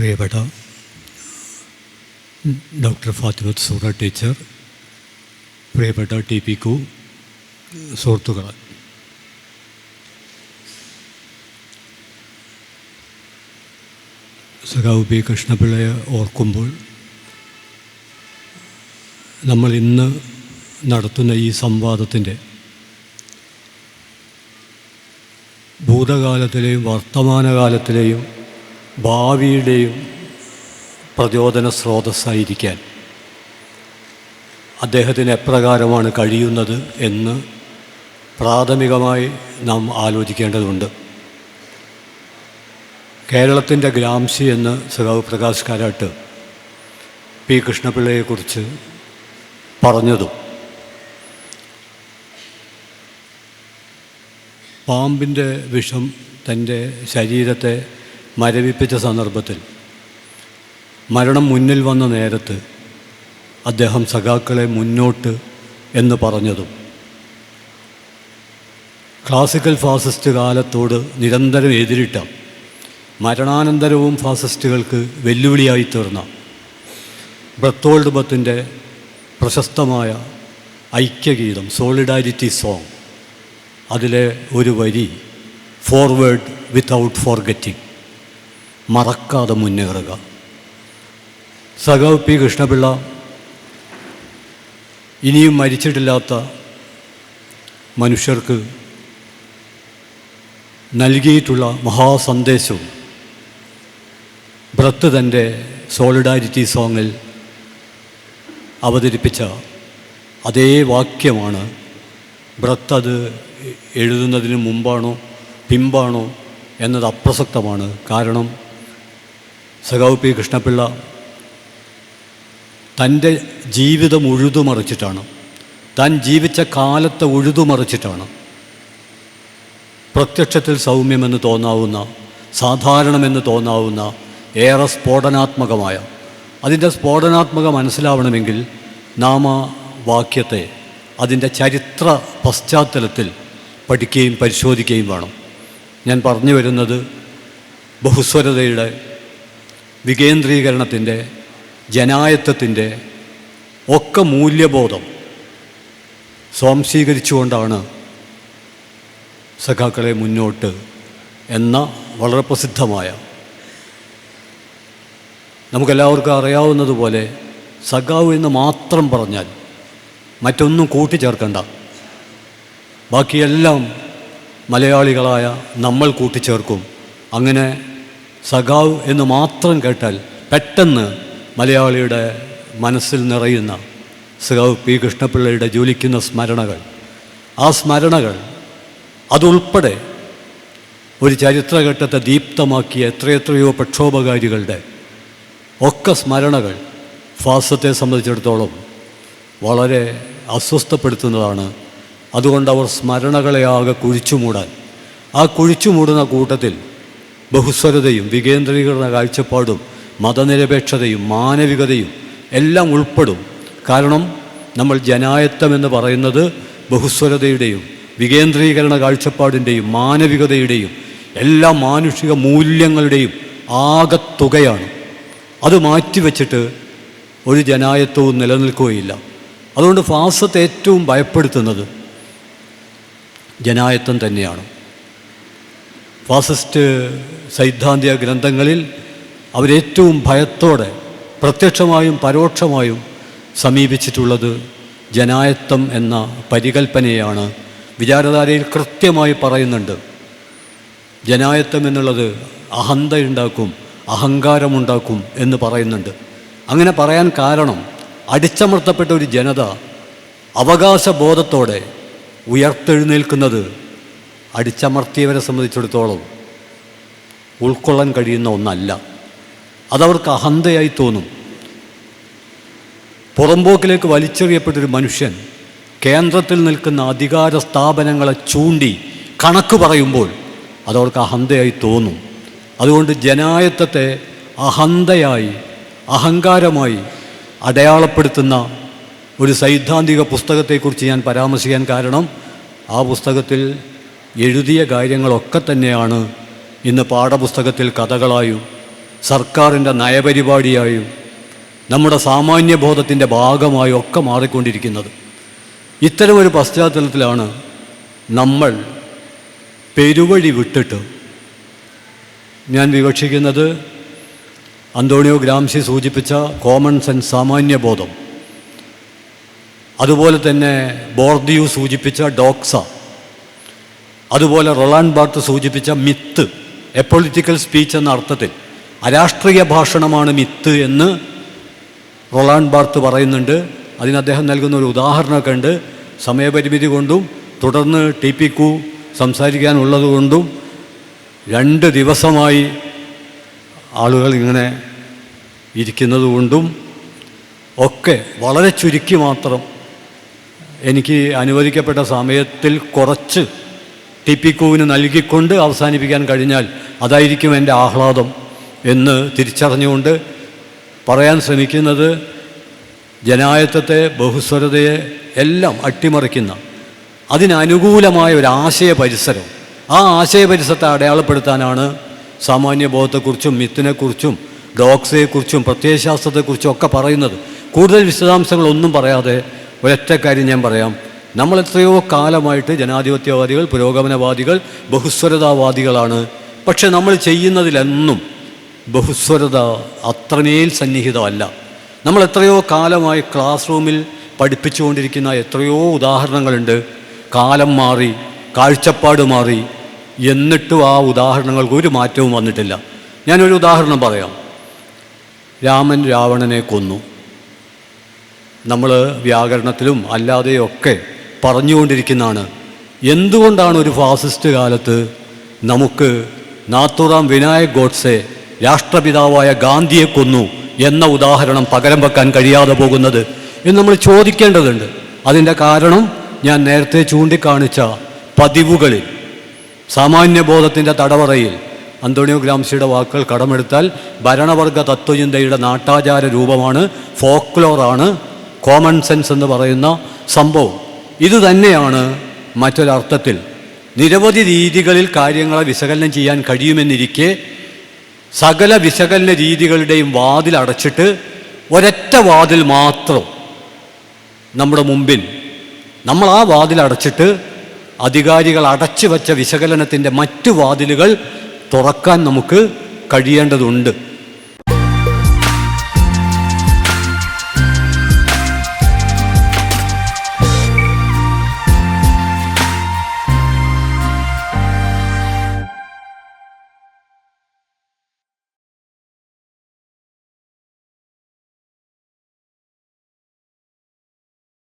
പ്രിയപ്പെട്ട ഡോക്ടർ ഫാത്തിമത്ത് സൂറ ടീച്ചർ പ്രിയപ്പെട്ട T P കു സുഹൃത്തുക്കൾ സഖാവ് പി കൃഷ്ണപിള്ളയെ ഓർക്കുമ്പോൾ നമ്മൾ ഇന്ന് നടത്തുന്ന ഈ സംവാദത്തിന്റെ ഭൂതകാലത്തിലെയും വർത്തമാനകാലത്തിലെയും ഭാവിയുടെയും പ്രചോദന സ്രോതസ്സായിരിക്കാൻ അദ്ദേഹത്തിന് എപ്രകാരമാണ് കഴിയുന്നത് എന്ന് പ്രാഥമികമായി നാം ആലോചിക്കേണ്ടതുണ്ട്. കേരളത്തിന്റെ ഗ്രാംസി എന്ന് സഖാവ് പ്രകാശ് കാരാട്ട് പി കൃഷ്ണപിള്ളയെക്കുറിച്ച് പറഞ്ഞതും പാമ്പിന്റെ വിഷം തന്റെ ശരീരത്തെ മരവിപ്പിച്ച സന്ദർഭത്തിൽ മരണം മുന്നിൽ വന്ന നേരത്ത് അദ്ദേഹം സഖാക്കളെ മുന്നോട്ട് എന്ന് പറഞ്ഞതും ക്ലാസിക്കൽ ഫാസിസ്റ്റ് കാലത്തോട് നിരന്തരം എതിരിട്ട മരണാനന്തരവും ഫാസിസ്റ്റുകൾക്ക് വെല്ലുവിളിയായി തീർന്ന ബ്രത്തോൾഡ് ബത്തിന്റെ പ്രശസ്തമായ ഐക്യഗീതം സോളിഡാരിറ്റി സോങ് അതിലെ ഒരു വരി ഫോർവേഡ് വിത്തൗട്ട് ഫോർഗറ്റിംഗ് മറക്കാതെ മുന്നേറുക. സഖാവ് പി. കൃഷ്ണപിള്ള ഇനിയും മരിച്ചിട്ടില്ലാത്ത മനുഷ്യർക്ക് നൽകിയിട്ടുള്ള മഹാസന്ദേശവും ബ്രത്ത് തന്റെ സോളിഡാരിറ്റി സോങ്ങിൽ അവതരിപ്പിച്ച അതേ വാക്യമാണ്. ബ്രത്ത് അത് എഴുതുന്നതിന് മുമ്പാണോ പിമ്പാണോ എന്നത് അപ്രസക്തമാണ്. കാരണം സഖാവ് പി കൃഷ്ണപിള്ള തന്റെ ജീവിതം ഉഴുതുമറിച്ചിട്ടാണ് താൻ ജീവിച്ച കാലത്തെ ഉഴുതുമറിച്ചിട്ടാണ് പ്രത്യക്ഷത്തിൽ സൗമ്യമെന്ന് തോന്നാവുന്ന സാധാരണമെന്ന് തോന്നാവുന്ന ഏറെ സ്ഫോടനാത്മകമായ അതിന്റെ സ്ഫോടനാത്മക മനസ്സിലാവണമെങ്കിൽ നാമവാക്യത്തെ അതിന്റെ ചരിത്ര പശ്ചാത്തലത്തിൽ പഠിക്കുകയും പരിശോധിക്കുകയും വേണം. ഞാൻ പറഞ്ഞു വരുന്നത് ബഹുസ്വരതയുടെ വികേന്ദ്രീകരണത്തിന്റെ ജനായത്വത്തിന്റെ ഒക്കെ മൂല്യബോധം സ്വാംശീകരിച്ചുകൊണ്ടാണ് സഖാക്കളെ മുന്നോട്ട് എന്ന വളരെ പ്രസിദ്ധമായ നമുക്കെല്ലാവർക്കും അറിയാവുന്നതുപോലെ സഖാവ് എന്ന് മാത്രം പറഞ്ഞാൽ മറ്റൊന്നും കൂട്ടിച്ചേർക്കണ്ട. ബാക്കിയെല്ലാം മലയാളികളായ നമ്മൾ കൂട്ടിച്ചേർക്കും. അങ്ങനെ സഖാവ് എന്ന് മാത്രം കേട്ടാൽ പെട്ടെന്ന് മലയാളിയുടെ മനസ്സിൽ നിറയുന്ന സഖാവ് പി കൃഷ്ണപിള്ളയുടെ ജോലിക്കുന്ന സ്മരണകൾ. ആ സ്മരണകൾ അതുൾപ്പെടെ ഒരു ചരിത്രഘട്ടത്തെ ദീപ്തമാക്കിയ എത്രയെത്രയോ പ്രക്ഷോഭകാരികളുടെ ഒക്കെ സ്മരണകൾ ഫാസത്തെ സംബന്ധിച്ചിടത്തോളം വളരെ അസ്വസ്ഥപ്പെടുത്തുന്നതാണ്. അതുകൊണ്ട് അവർ സ്മരണകളെ ആകെ കുഴിച്ചുമൂടാൻ. ആ കുഴിച്ചുമൂടുന്ന കൂട്ടത്തിൽ ബഹുസ്വരതയും വികേന്ദ്രീകരണ കാഴ്ചപ്പാടും മതനിരപേക്ഷതയും മാനവികതയും എല്ലാം ഉൾപ്പെടും. കാരണം നമ്മൾ ജനായത്വം എന്ന് പറയുന്നത് ബഹുസ്വരതയുടെയും വികേന്ദ്രീകരണ കാഴ്ചപ്പാടിന്റെയും മാനവികതയുടെയും എല്ലാ മാനുഷിക മൂല്യങ്ങളുടെയും ആകത്തുകയാണ്. അത് മാറ്റിവെച്ചിട്ട് ഒരു ജനായത്വവും നിലനിൽക്കുകയില്ല. അതുകൊണ്ട് ഫാസത്ത് ഏറ്റവും ഭയപ്പെടുത്തുന്നത് ജനായത്വം തന്നെയാണ്. ഫാസിസ്റ്റ് സൈദ്ധാന്തിക ഗ്രന്ഥങ്ങളിൽ അവരേറ്റവും ഭയത്തോടെ പ്രത്യക്ഷമായും പരോക്ഷമായും സമീപിച്ചിട്ടുള്ളത് ജനായത്വം എന്ന പരികൽപ്പനയാണ്. വിചാരധാരയിൽ കൃത്യമായി പറയുന്നുണ്ട്. ജനായത്വം എന്നുള്ളത് അഹന്തയുണ്ടാക്കും അഹങ്കാരമുണ്ടാക്കും എന്ന് പറയുന്നുണ്ട്. അങ്ങനെ പറയാൻ കാരണം അടിച്ചമർത്തപ്പെട്ട ഒരു ജനത അവകാശബോധത്തോടെ ഉയർത്തെഴുന്നേൽക്കുന്നത് അടിച്ചമർത്തിയവരെ സംബന്ധിച്ചിടത്തോളം ഉൾക്കൊള്ളാൻ കഴിയുന്ന ഒന്നല്ല. അതവർക്ക് അഹന്തയായി തോന്നും. പുറമ്പോക്കിലേക്ക് വലിച്ചെറിയപ്പെട്ടൊരു മനുഷ്യൻ കേന്ദ്രത്തിൽ നിൽക്കുന്ന അധികാര സ്ഥാപനങ്ങളെ ചൂണ്ടി കണക്ക് പറയുമ്പോൾ അതവർക്ക് അഹന്തയായി തോന്നും. അതുകൊണ്ട് ജനായത്തത്തെ അഹന്തയായി അഹങ്കാരമായി അടയാളപ്പെടുത്തുന്ന ഒരു സൈദ്ധാന്തിക പുസ്തകത്തെക്കുറിച്ച് ഞാൻ പരാമർശിക്കാൻ കാരണം ആ പുസ്തകത്തിൽ എഴുതിയ കാര്യങ്ങളൊക്കെ തന്നെയാണ് ഇന്ന് പാഠപുസ്തകത്തിൽ കഥകളായും സർക്കാരിന്റെ നയപരിപാടിയായും നമ്മുടെ സാമാന്യബോധത്തിന്റെ ഭാഗമായും ഒക്കെ മാറിക്കൊണ്ടിരിക്കുന്നത്. ഇത്തരമൊരു പശ്ചാത്തലത്തിലാണ് നമ്മൾ പെരുവഴി വിട്ടിട്ട് ഞാൻ വിവക്ഷിക്കുന്നത് അന്തോണിയോ ഗ്രാംസി സൂചിപ്പിച്ച കോമൺ സെൻസ് സാമാന്യബോധം. അതുപോലെ തന്നെ ബോർദിയു സൂചിപ്പിച്ച ഡോക്സ. അതുപോലെ റൊളാൻ ബാർത്ത് സൂചിപ്പിച്ച മിത്ത് എ പൊളിറ്റിക്കൽ സ്പീച്ച് എന്ന അർത്ഥത്തിൽ. അരാഷ്ട്രീയ ഭാഷണമാണ് മിത്ത് എന്ന് റൊളാൻ ബാർത്ത് പറയുന്നുണ്ട്. അതിന് അദ്ദേഹം നൽകുന്ന ഒരു ഉദാഹരണമൊക്കെ ഉണ്ട് സമയപരിമിതി കൊണ്ടും തുടർന്ന് ടി പി കു സംസാരിക്കാനുള്ളത് കൊണ്ടും രണ്ട് ദിവസമായി ആളുകൾ ഇങ്ങനെ ഇരിക്കുന്നത് കൊണ്ടും ഒക്കെ വളരെ ചുരുക്കി മാത്രം എനിക്ക് അനുവദിക്കപ്പെട്ട സമയത്തിൽ കുറച്ച് ടി പി നൽകിക്കൊണ്ട് അവസാനിപ്പിക്കാൻ കഴിഞ്ഞാൽ അതായിരിക്കും എന്റെ ആഹ്ലാദം എന്ന് തിരിച്ചറിഞ്ഞുകൊണ്ട് പറയാൻ ശ്രമിക്കുന്നത് ജനായത്വത്തെ ബഹുസ്വരതയെ എല്ലാം അട്ടിമറിക്കുന്ന അതിനനുകൂലമായ ഒരു ആശയ പരിസരം ആ ആശയ പരിസരത്തെ അടയാളപ്പെടുത്താനാണ് സാമാന്യബോധത്തെക്കുറിച്ചും മിത്തിനെക്കുറിച്ചും ഡോക്സയെക്കുറിച്ചും പ്രത്യയശാസ്ത്രത്തെക്കുറിച്ചും ഒക്കെ പറയുന്നത്. കൂടുതൽ വിശദാംശങ്ങളൊന്നും പറയാതെ ഒരൊറ്റ കാര്യം ഞാൻ പറയാം. നമ്മൾ എത്രയോ കാലമായിട്ട് ജനാധിപത്യവാദികൾ പുരോഗമനവാദികൾ ബഹുസ്വരതാവാദികളാണ്. പക്ഷെ നമ്മൾ ചെയ്യുന്നതിലെന്നും ബഹുസ്വരത അത്രമേൽ സന്നിഹിതമല്ല. നമ്മൾ എത്രയോ കാലമായി ക്ലാസ് റൂമിൽ പഠിപ്പിച്ചുകൊണ്ടിരിക്കുന്ന എത്രയോ ഉദാഹരണങ്ങളുണ്ട്. കാലം മാറി കാഴ്ചപ്പാട് മാറി എന്നിട്ടും ആ ഉദാഹരണങ്ങൾക്ക് ഒരു മാറ്റവും വന്നിട്ടില്ല. ഞാനൊരു ഉദാഹരണം പറയാം. രാമൻ രാവണനെ കൊന്നു. നമ്മൾ വ്യാകരണത്തിലും അല്ലാതെയൊക്കെ പറഞ്ഞുകൊണ്ടിരിക്കുന്നതാണ്. എന്തുകൊണ്ടാണ് ഒരു ഫാസിസ്റ്റ് കാലത്ത് നമുക്ക് നാത്തുറാം വിനായക് ഗോഡ്സെ രാഷ്ട്രപിതാവായ ഗാന്ധിയെ കൊന്നു എന്ന ഉദാഹരണം പകരം വെക്കാൻ കഴിയാതെ പോകുന്നത് എന്ന് നമ്മൾ ചോദിക്കേണ്ടതുണ്ട്. അതിന്റെ കാരണം ഞാൻ നേരത്തെ ചൂണ്ടിക്കാണിച്ച പതിവുകളിൽ സാമാന്യബോധത്തിന്റെ തടവറയിൽ അന്തോണിയോ ഗ്രാംസിയുടെ വാക്കുകൾ കടമെടുത്താൽ ഭരണവർഗ തത്വചിന്തയുടെ നാട്ടാചാര രൂപമാണ് ഫോക്ലോറാണ് കോമൺ സെൻസ് എന്ന് പറയുന്ന സംഭവം. ഇത് തന്നെയാണ് മറ്റൊരർത്ഥത്തിൽ. നിരവധി രീതികളിൽ കാര്യങ്ങളെ വിശകലനം ചെയ്യാൻ കഴിയുമെന്നിരിക്കെ സകല വിശകലന രീതികളുടെയും വാതിൽ അടച്ചിട്ട് ഒരൊറ്റ വാതിൽ മാത്രം നമ്മുടെ മുമ്പിൽ നമ്മൾ ആ വാതിൽ അടച്ചിട്ട് അധികാരികൾ അടച്ചു വച്ച വിശകലനത്തിന്റെ മറ്റു വാതിലുകൾ തുറക്കാൻ നമുക്ക് കഴിയേണ്ടതുണ്ട്.